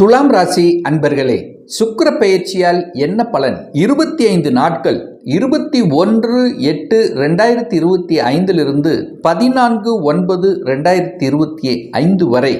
துலாம் ராசி அன்பர்களே சுக்கர பயிற்சியால் என்ன பலன்? இருபத்தி ஐந்து நாட்கள் இருபத்தி ஒன்று எட்டு ரெண்டாயிரத்தி இருபத்தி ஐந்திலிருந்து பதினான்கு ஒன்பது ரெண்டாயிரத்தி இருபத்தி ஐந்து வரை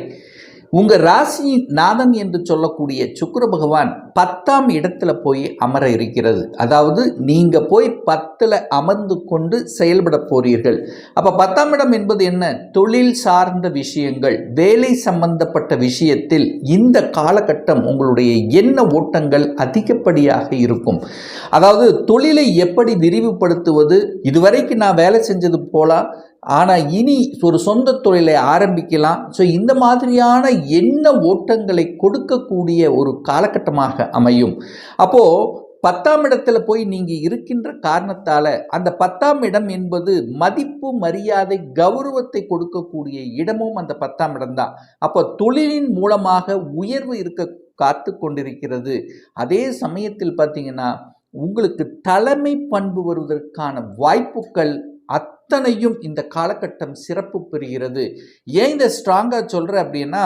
உங்கள் ராசி நாதன் என்று சொல்லக்கூடிய சுக்கர பகவான் பத்தாம் இடத்துல போய் அமர இருக்கிறது. அதாவது நீங்கள் போய் பத்தில் அமர்ந்து கொண்டு செயல்பட போறீர்கள். அப்போ பத்தாம் இடம் என்பது என்ன? தொழில் சார்ந்த விஷயங்கள் வேலை சம்பந்தப்பட்ட விஷயத்தில் இந்த காலகட்டம் உங்களுடைய எண்ண ஓட்டங்கள் அதிகப்படியாக இருக்கும். அதாவது தொழிலை எப்படி விரிவுபடுத்துவது? இதுவரைக்கும் நான் வேலை செஞ்சது போலாம் ஆனால் இனி ஒரு சொந்த தொழிலை ஆரம்பிக்கலாம். ஸோ இந்த மாதிரியான எண்ண ஓட்டங்களை கொடுக்கக்கூடிய ஒரு காலகட்டமாக அமையும். அப்போது பத்தாம் இடத்துல போய் நீங்கள் இருக்கின்ற காரணத்தால் அந்த பத்தாம் இடம் என்பது மதிப்பு மரியாதை கௌரவத்தை கொடுக்கக்கூடிய இடமும் அந்த பத்தாம் இடம்தான். அப்போ தொழிலின் மூலமாக உயர்வு இருக்க காத்து கொண்டிருக்கிறது. அதே சமயத்தில் பார்த்தீங்கன்னா உங்களுக்கு தலைமை பண்பு வருவதற்கான வாய்ப்புகள் அத்தனையும் இந்த காலகட்டம் சிறப்பு பெறுகிறது ஏன் இந்த ஸ்ட்ராங்காக சொல்கிறேன் அப்படின்னா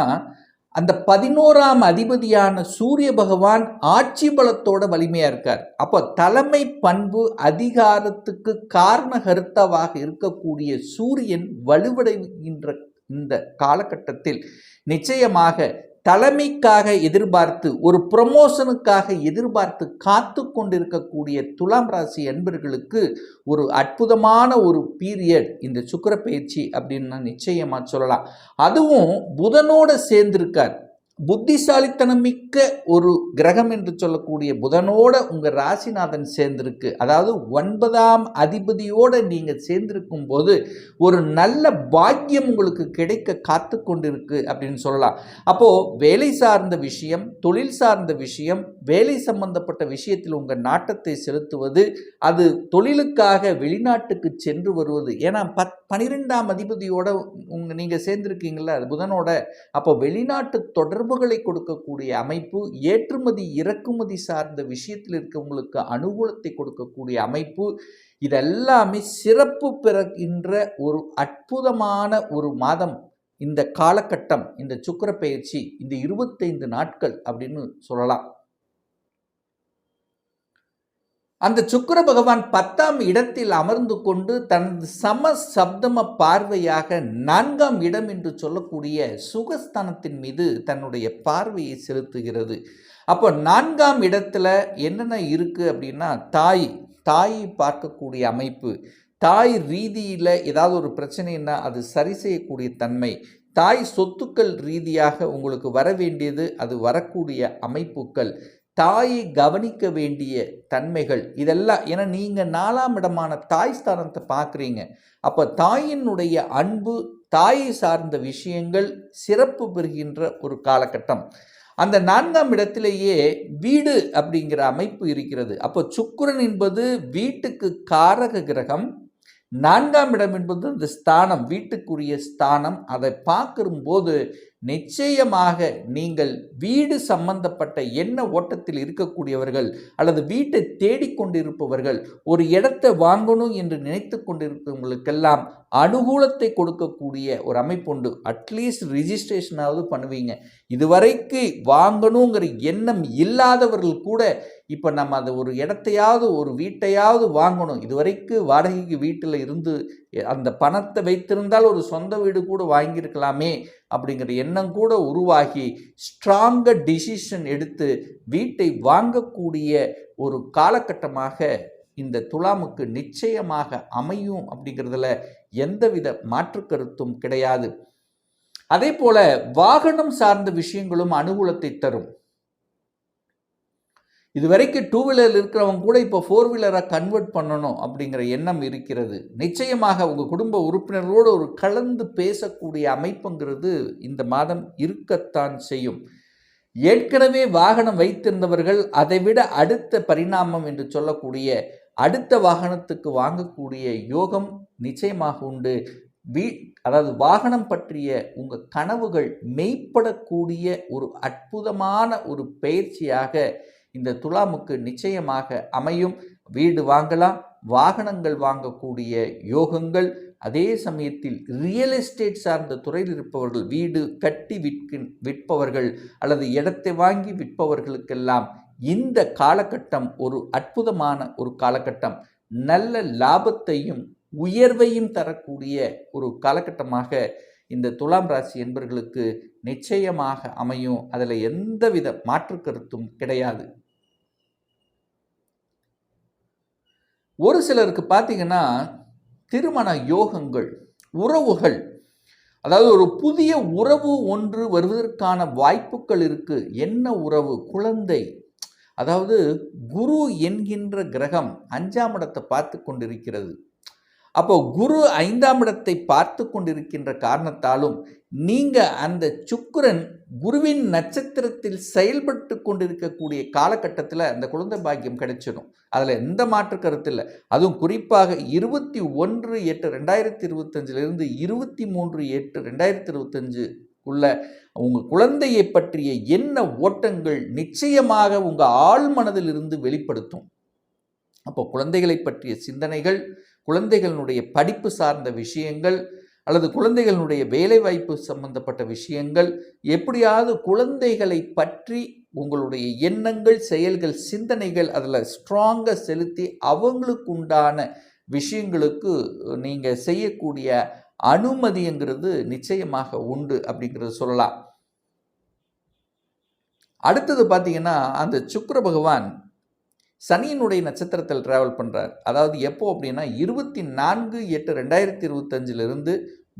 அந்த பதினோராம் அதிபதியான சூரிய பகவான் ஆட்சி பலத்தோட வலிமையாக இருக்கார். அப்போ தலைமை பண்பு அதிகாரத்துக்கு காரண கருத்தவாக இருக்கக்கூடிய சூரியன் வலுவடைகின்ற இந்த காலகட்டத்தில் நிச்சயமாக தலைமைக்காக எதிர்பார்த்து ஒரு ப்ரமோஷனுக்காக எதிர்பார்த்து காத்து கொண்டிருக்கக்கூடிய துலாம் ராசி அன்பர்களுக்கு ஒரு அற்புதமான ஒரு பீரியட் இந்த சுக்கர பயிற்சி அப்படின்னு நான் நிச்சயமாக சொல்லலாம். அதுவும் புதனோடு சேர்ந்திருக்கார். புத்திசாலித்தனம் மிக்க ஒரு கிரகம் என்று சொல்லக்கூடிய புதனோட உங்கள் ராசிநாதன் சேர்ந்திருக்கு. அதாவது ஒன்பதாம் அதிபதியோடு நீங்கள் சேர்ந்திருக்கும் போது ஒரு நல்ல பாக்கியம் உங்களுக்கு கிடைக்க காத்து கொண்டிருக்கு அப்படின்னு சொல்லலாம். அப்போது வேலை சார்ந்த விஷயம் தொழில் சார்ந்த விஷயம் வேலை சம்பந்தப்பட்ட விஷயத்தில் உங்கள் நாட்டத்தை செலுத்துவது அது தொழிலுக்காக வெளிநாட்டுக்கு சென்று வருவது. ஏன்னா பத் பனிரெண்டாம் அதிபதியோட உங்க நீங்கள் சேர்ந்திருக்கீங்களா புதனோட. அப்போ வெளிநாட்டு தொடர்புகளை கொடுக்கக்கூடிய அமைப்பு ஏற்றுமதி இறக்குமதி சார்ந்த விஷயத்தில் இருக்கவங்களுக்கு அனுகூலத்தை கொடுக்கக்கூடிய அமைப்பு இதெல்லாமே சிறப்பு பெறுகின்ற ஒரு அற்புதமான ஒரு மாதம். இந்த காலகட்டம் இந்த சுக்கர பயிற்சி இந்த இருபத்தைந்து நாட்கள் அப்படின்னு சொல்லலாம். அந்த சுக்கர பகவான் பத்தாம் இடத்தில் அமர்ந்து கொண்டு தனது சம சப்தம பார்வையாக நான்காம் இடம் என்று சொல்லக்கூடிய சுகஸ்தானத்தின் மீது தன்னுடைய பார்வையை செலுத்துகிறது. அப்போ நான்காம் இடத்துல என்னென்ன இருக்குது அப்படின்னா தாய் தாயை பார்க்கக்கூடிய அமைப்பு தாய் ரீதியில் ஏதாவது ஒரு பிரச்சனைன்னா அது சரி செய்யக்கூடிய தன்மை தாய் சொத்துக்கள் ரீதியாக உங்களுக்கு வர வேண்டியது அது வரக்கூடிய அமைப்புகள் தாயை கவனிக்க வேண்டிய தன்மைகள் இதெல்லாம் ஏன்னா நீங்கள் நாலாம் இடமான தாய் ஸ்தானத்தை பார்க்குறீங்க. அப்போ தாயினுடைய அன்பு தாயை சார்ந்த விஷயங்கள் சிறப்பு பெறுகின்ற ஒரு காலகட்டம். அந்த நான்காம் இடத்திலேயே வீடு அப்படிங்கிற அமைப்பு இருக்கிறது. அப்போ சுக்குரன் என்பது வீட்டுக்கு காரக கிரகம் நான்காம் இடம் என்பது அந்த ஸ்தானம் வீட்டுக்குரிய ஸ்தானம். அதை பார்க்கும்போது நிச்சயமாக நீங்கள் வீடு சம்பந்தப்பட்ட என்ன ஓட்டத்தில் இருக்கக்கூடியவர்கள் அல்லது வீட்டை தேடிக்கொண்டிருப்பவர்கள் ஒரு இடத்தை வாங்கணும் என்று நினைத்து கொண்டிருப்பவங்களுக்கெல்லாம் அனுகூலத்தை கொடுக்கக்கூடிய ஒரு அமைப்பு உண்டு. அட்லீஸ்ட் ரிஜிஸ்ட்ரேஷனாவது பண்ணுவீங்க. இதுவரைக்கு வாங்கணுங்கிற எண்ணம் இல்லாதவர்கள் கூட இப்போ நம்ம அதை ஒரு இடத்தையாவது ஒரு வீட்டையாவது வாங்கணும். இதுவரைக்கும் வாடகைக்கு வீட்டில் இருந்து அந்த பணத்தை வைத்திருந்தால் ஒரு சொந்த வீடு கூட வாங்கியிருக்கலாமே அப்படிங்கிற எண்ணம் கூட உருவாகி ஸ்ட்ராங்க டிசிஷன் எடுத்து வீட்டை வாங்கக்கூடிய ஒரு காலகட்டமாக இந்த துலாமுக்கு நிச்சயமாக அமையும் அப்படிங்கிறதுல எந்தவித மாற்று கருத்தும் கிடையாது. அதே போல வாகனம் சார்ந்த விஷயங்களும் அனுகூலத்தை தரும். இது வரைக்கும் டூ வீலர் இருக்கிறவங்க கூட இப்போ ஃபோர் வீலராக கன்வெர்ட் பண்ணணும் அப்படிங்கிற எண்ணம் இருக்கிறது. நிச்சயமாக உங்கள் குடும்ப உறுப்பினர்களோடு ஒரு கலந்து பேசக்கூடிய அமைப்புங்கிறது இந்த மாதம் இருக்கத்தான் செய்யும். ஏற்கனவே வாகனம் வைத்திருந்தவர்கள் அதைவிட அடுத்த பரிணாமம் என்று சொல்லக்கூடிய அடுத்த வாகனத்துக்கு வாங்கக்கூடிய யோகம் நிச்சயமாக உண்டு. வீ அதாவது வாகனம் பற்றிய உங்கள் கனவுகள் மெய்ப்படக்கூடிய ஒரு அற்புதமான ஒரு பயிற்சியாக இந்த துலாமுக்கு நிச்சயமாக அமையும். வீடு வாங்கலாம் வாகனங்கள் வாங்கக்கூடிய யோகங்கள். அதே சமயத்தில் ரியல் எஸ்டேட் சார்ந்த துறையில் இருப்பவர்கள் வீடு கட்டி விற்கின் விற்பவர்கள் அல்லது இடத்தை வாங்கி விற்பவர்களுக்கெல்லாம் இந்த காலகட்டம் ஒரு அற்புதமான ஒரு காலகட்டம். நல்ல லாபத்தையும் உயர்வையும் தரக்கூடிய ஒரு காலகட்டமாக இந்த துலாம் ராசி என்பர்களுக்கு நிச்சயமாக அமையும். அதில் எந்தவித மாற்று கருத்தும் கிடையாது. ஒரு சிலருக்கு பார்த்தீங்கன்னா திருமண யோகங்கள் உறவுகள் அதாவது ஒரு புதிய உறவு ஒன்று வருவதற்கான வாய்ப்புகள் இருக்குது என்ன உறவு? குழந்தை. அதாவது குரு என்கின்ற கிரகம் அஞ்சாம் இடத்தை பார்த்து கொண்டிருக்கிறது. அப்போ குரு ஐந்தாம் இடத்தை பார்த்து கொண்டிருக்கின்ற காரணத்தாலும் நீங்கள் அந்த சுக்கரன் குருவின் நட்சத்திரத்தில் செயல்பட்டு கொண்டிருக்கக்கூடிய காலகட்டத்தில் அந்த குழந்தை பாக்கியம் கிடைச்சிடும் அதில் எந்த மாற்று கருத்து இல்லை. அதுவும் குறிப்பாக இருபத்தி ஒன்று எட்டு ரெண்டாயிரத்தி இருபத்தஞ்சிலிருந்து இருபத்தி மூன்று எட்டு ரெண்டாயிரத்தி இருபத்தஞ்சு உள்ள உங்கள் குழந்தையை பற்றிய என்ன ஓட்டங்கள் நிச்சயமாக உங்கள் ஆள் மனதிலிருந்து வெளிப்படுத்தும். அப்போ குழந்தைகளை பற்றிய சிந்தனைகள் குழந்தைகளினுடைய படிப்பு சார்ந்த விஷயங்கள் அல்லது குழந்தைகளுடைய வேலைவாய்ப்பு சம்பந்தப்பட்ட விஷயங்கள் எப்படியாவது குழந்தைகளை பற்றி உங்களுடைய எண்ணங்கள் செயல்கள் சிந்தனைகள் அதில் ஸ்ட்ராங்காக செலுத்தி அவங்களுக்கு உண்டான விஷயங்களுக்கு நீங்கள் செய்யக்கூடிய அனுமதிங்கிறது நிச்சயமாக உண்டு அப்படிங்கிறது சொல்லலாம். அடுத்தது பார்த்தீங்கன்னா அந்த சுக்கர பகவான் சனியினுடைய நட்சத்திரத்தில் ட்ராவல் பண்ணுறார் அதாவது எப்போ அப்படின்னா இருபத்தி நான்கு எட்டு ரெண்டாயிரத்தி இருபத்தஞ்சிலிருந்து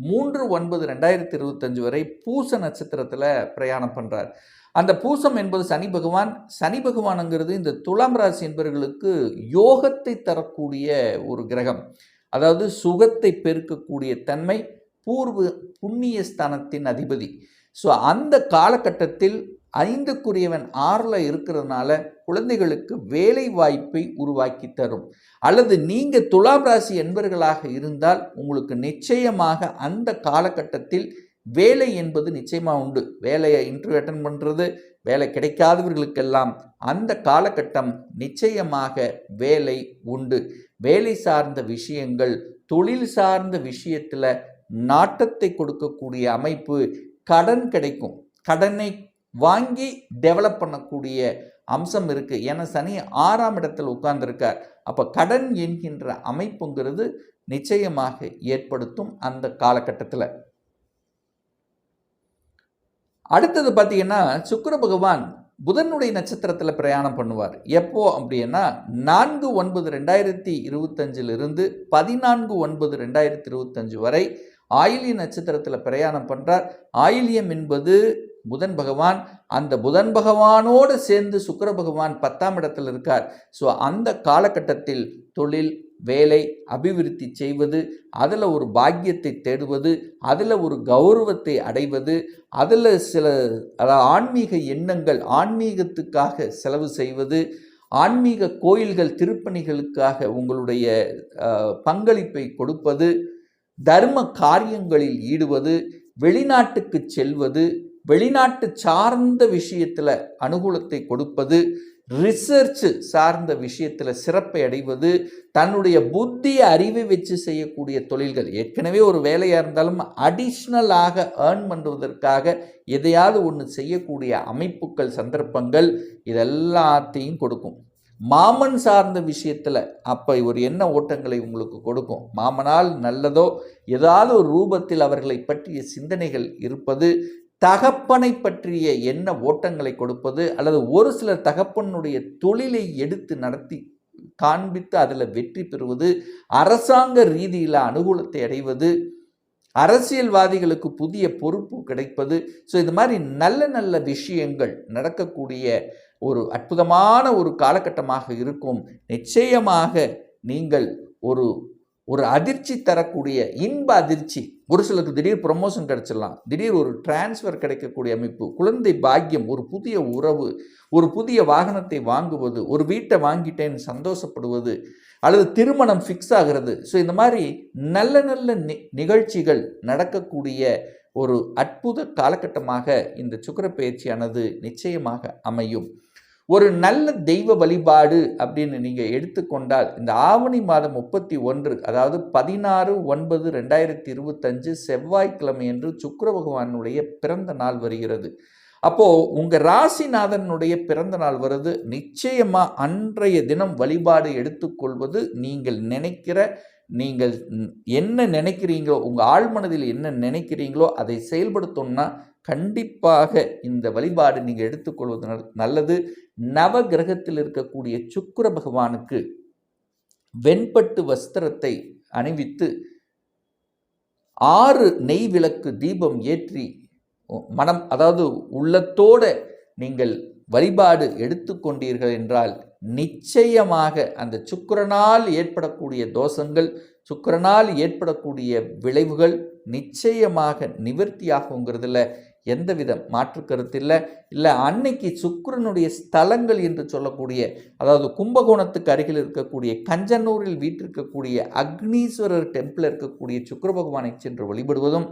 மூன்று ஒன்பது ரெண்டாயிரத்தி இருபத்தஞ்சு வரை பூச நட்சத்திரத்தில் பிரயாணம் பண்ணுறார் அந்த பூசம் என்பது சனி பகவான். சனி பகவானுங்கிறது இந்த துலாம் ராசி என்பவர்களுக்கு யோகத்தை தரக்கூடிய ஒரு கிரகம். அதாவது சுகத்தை பெருக்கக்கூடிய தன்மை பூர்வ புண்ணிய ஸ்தானத்தின் அதிபதி. ஸோ அந்த காலகட்டத்தில் ஐந்துக்குரியவன் ஆறில் இருக்கிறதுனால குழந்தைகளுக்கு வேலை வாய்ப்பை உருவாக்கி தரும். அல்லது நீங்கள் துலாம் ராசி என்பர்களாக இருந்தால் உங்களுக்கு நிச்சயமாக அந்த காலகட்டத்தில் வேலை என்பது நிச்சயமாக உண்டு. வேலையை இன்டர்வியூ அட்டன் பண்ணுறது வேலை கிடைக்காதவர்களுக்கெல்லாம் அந்த காலகட்டம் நிச்சயமாக வேலை உண்டு. வேலை சார்ந்த விஷயங்கள் தொழில் சார்ந்த விஷயத்தில் நாட்டத்தை கொடுக்கக்கூடிய அமைப்பு கடன் கிடைக்கும். கடனை வாங்கி டெவலப் பண்ணக்கூடிய அம்சம் இருக்குது ஏன்னா சனி ஆறாம் இடத்தில் உட்கார்ந்துருக்கார். அப்போ கடன் என்கின்ற அமைப்புங்கிறது நிச்சயமாக ஏற்படுத்தும் அந்த காலகட்டத்தில். அடுத்தது பார்த்தீங்கன்னா சுக்கர பகவான் புதனுடைய நட்சத்திரத்தில் பிரயாணம் பண்ணுவார். எப்போ அப்படின்னா நான்கு ஒன்பது ரெண்டாயிரத்தி இருபத்தஞ்சிலிருந்து பதினான்கு ஒன்பது ரெண்டாயிரத்தி இருபத்தஞ்சு வரை ஆயிலிய நட்சத்திரத்தில் பிரயாணம் பண்ணுறார் ஆயிலியம் என்பது புதன் பகவான் அந்த புதன் பகவானோடு சேர்ந்து சுக்கர பகவான் பத்தாம் இடத்தில் இருக்கார். ஸோ அந்த காலகட்டத்தில் தொழில் வேலை அபிவிருத்தி செய்வது அதில் ஒரு பாக்கியத்தை தேடுவது அதில் ஒரு கௌரவத்தை அடைவது அதில் சில அதாவது ஆன்மீக எண்ணங்கள் ஆன்மீகத்துக்காக செலவு செய்வது ஆன்மீக கோயில்கள் திருப்பணிகளுக்காக உங்களுடைய பங்களிப்பை கொடுப்பது தர்ம காரியங்களில் ஈடுவது வெளிநாட்டுக்கு செல்வது வெளிநாட்டு சார்ந்த விஷயத்தில் அனுகூலத்தை கொடுப்பது ரிசர்ச் சார்ந்த விஷயத்தில் சிறப்பை அடைவது தன்னுடைய புத்தி அறிவை வச்சு செய்யக்கூடிய தொழில்கள். ஏற்கனவே ஒரு வேலையாக இருந்தாலும் அடிஷ்னலாக ஏர்ன் பண்ணுவதற்காக எதையாவது ஒன்று செய்யக்கூடிய அமைப்புகள் சந்தர்ப்பங்கள் இதெல்லாத்தையும் கொடுக்கும். மாமன் சார்ந்த விஷயத்தில் அப்போ ஒரு என்ன ஓட்டங்களை உங்களுக்கு கொடுக்கும்? மாமனால் நல்லதோ? ஏதாவது ஒரு ரூபத்தில் அவர்களை பற்றிய சிந்தனைகள் இருப்பது தகப்பனை பற்றிய என்ன ஓட்டங்களை கொடுப்பது அல்லது ஒரு சிலர் தகப்பனுடைய தொழிலை எடுத்து நடத்தி காண்பித்து அதில் வெற்றி பெறுவது அரசாங்க ரீதியில் அனுகூலத்தை அடைவது அரசியல்வாதிகளுக்கு புதிய பொறுப்பு கிடைப்பது. ஸோ இது மாதிரி நல்ல நல்ல விஷயங்கள் நடக்கக்கூடிய ஒரு அற்புதமான ஒரு காலகட்டமாக இருக்கும். நிச்சயமாக நீங்கள் ஒரு ஒரு அதிர்ச்சி தரக்கூடிய இன்ப அதிர்ச்சி. ஒரு சிலருக்கு திடீர் ப்ரொமோஷன் கிடைச்சிடலாம். திடீர் ஒரு டிரான்ஸ்ஃபர் கிடைக்கக்கூடிய அமைப்பு. குழந்தை பாக்கியம் ஒரு புதிய உறவு ஒரு புதிய வாகனத்தை வாங்குவது ஒரு வீட்டை வாங்கிட்டேன்னு சந்தோஷப்படுவது அல்லது திருமணம் ஃபிக்ஸ் ஆகிறது. ஸோ இந்த மாதிரி நல்ல நல்ல நி நிகழ்ச்சிகள் நடக்கக்கூடிய ஒரு அற்புத காலகட்டமாக இந்த சுக்கர பயிற்சியானது நிச்சயமாக அமையும். ஒரு நல்ல தெய்வ வழிபாடு அப்படின்னு நீங்கள் எடுத்துக்கொண்டால் இந்த ஆவணி மாதம் முப்பத்தி ஒன்று அதாவது பதினாறு ஒன்பது ரெண்டாயிரத்தி இருபத்தஞ்சு செவ்வாய்க்கிழமை என்று சுக்கர பகவானுடைய பிறந்த நாள் வருகிறது. அப்போது உங்கள் ராசிநாதனுடைய பிறந்த நாள் வருது. நிச்சயமாக அன்றைய தினம் வழிபாடு எடுத்துக்கொள்வது நீங்கள் நினைக்கிற நீங்கள் என்ன நினைக்கிறீங்களோ உங்கள் ஆழ்மனதில் என்ன நினைக்கிறீங்களோ அதை செயல்படுத்தோம்னா கண்டிப்பாக இந்த வழிபாடு நீங்கள் எடுத்துக்கொள்வது நல்லது. நவ கிரகத்தில் இருக்கக்கூடிய சுக்கர பகவானுக்கு வெண்பட்டு வஸ்திரத்தை அணிவித்து ஆறு நெய் விளக்கு தீபம் ஏற்றி மனம் அதாவது உள்ளத்தோட நீங்கள் வழிபாடு எடுத்துக்கொண்டீர்கள் என்றால் நிச்சயமாக அந்த சுக்கிரனால் ஏற்படக்கூடிய தோஷங்கள் சுக்கிரனால் ஏற்படக்கூடிய விளைவுகள் நிச்சயமாக நிவர்த்தியாகுங்கிறதுல எந்தவித மாற்று கருத்து இல்லை இல்லை அன்னைக்கு சுக்கரனுடைய ஸ்தலங்கள் என்று சொல்லக்கூடிய அதாவது கும்பகோணத்துக்கு அருகில் இருக்கக்கூடிய கஞ்சனூரில் வீட்டிருக்கக்கூடிய அக்னீஸ்வரர் டெம்பிள் இருக்கக்கூடிய சுக்கர பகவானை சென்று வழிபடுவதும்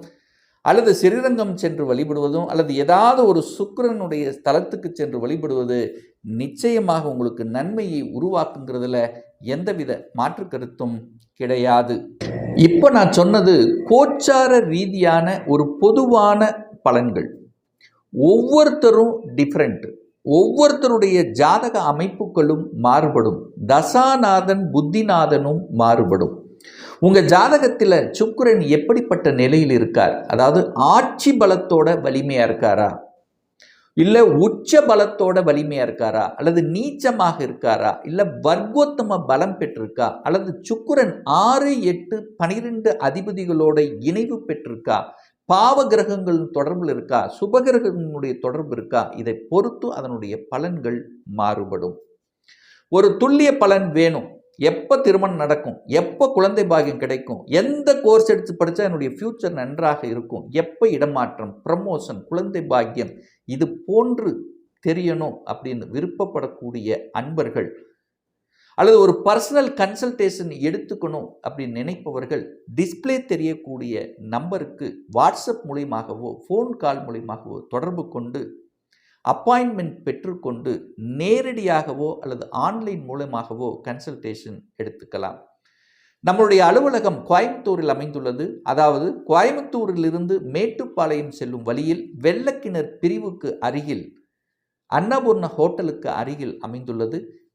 அல்லது ஸ்ரீரங்கம் சென்று வழிபடுவதும் அல்லது ஏதாவது ஒரு சுக்கரனுடைய ஸ்தலத்துக்கு சென்று வழிபடுவது நிச்சயமாக உங்களுக்கு நன்மையை உருவாக்குங்கிறதுல எந்தவித மாற்று கருத்தும் கிடையாது. இப்போ நான் சொன்னது கோச்சார ரீதியான ஒரு பொதுவான பலன்கள். ஒவ்வொருத்தரும் டிஃப்ரெண்ட் ஒவ்வொருத்தருடைய ஜாதக அமைப்புகளும் மாறுபடும். தசாநாதன் புத்திநாதனும் மாறுபடும். உங்கள் ஜாதகத்தில் சுக்கரன் எப்படிப்பட்ட நிலையில் இருக்கார்? அதாவது ஆட்சி பலத்தோட வலிமையாக இருக்காரா? இல்லை உச்ச பலத்தோட வலிமையாக இருக்காரா? அல்லது நீச்சமாக இருக்காரா? இல்லை வர்க்கோத்தம பலம் பெற்றிருக்கா? அல்லது சுக்குரன் ஆறு எட்டு பனிரெண்டு அதிபதிகளோட இணைவு பெற்றிருக்கா? பாவ கிரகங்கள் தொடர்பில் இருக்கா? சுபகிரகங்களுடைய தொடர்பு இருக்கா? இதை பொறுத்து அதனுடைய பலன்கள் மாறுபடும். ஒரு துல்லிய பலன் வேணும். எப்போ திருமணம் நடக்கும்? எப்போ குழந்தை பாகியம் கிடைக்கும்? எந்த கோர்ஸ் எடுத்து படித்தா என்னுடைய ஃப்யூச்சர் நன்றாக இருக்கும்? எப்போ இடமாற்றம் ப்ரமோஷன் குழந்தை பாக்கியம்? இது போன்று தெரியணும் அப்படின்னு விருப்பப்படக்கூடிய அன்பர்கள் அல்லது ஒரு பர்சனல் கன்சல்டேஷன் எடுத்துக்கணும் அப்படின்னு நினைப்பவர்கள் டிஸ்பிளே தெரியக்கூடிய நம்பருக்கு வாட்ஸ்அப் மூலியமாகவோ ஃபோன் கால் மூலியமாகவோ தொடர்பு கொண்டு அப்பாயின்மெண்ட் பெற்றுக்கொண்டு நேரடியாகவோ அல்லது ஆன்லைன் மூலமாகவோ கன்சல்டேஷன் எடுத்துக்கலாம். நம்மளுடைய அலுவலகம் கோயம்புத்தூரில் அமைந்துள்ளது. அதாவது கோயம்புத்தூரிலிருந்து மேட்டுப்பாளையம் செல்லும் வழியில் வெள்ளக்கிணர் பிரிவுக்கு அருகில் அன்னபூர்ண ஹோட்டலுக்கு அருகில் அமைந்துள்ளது.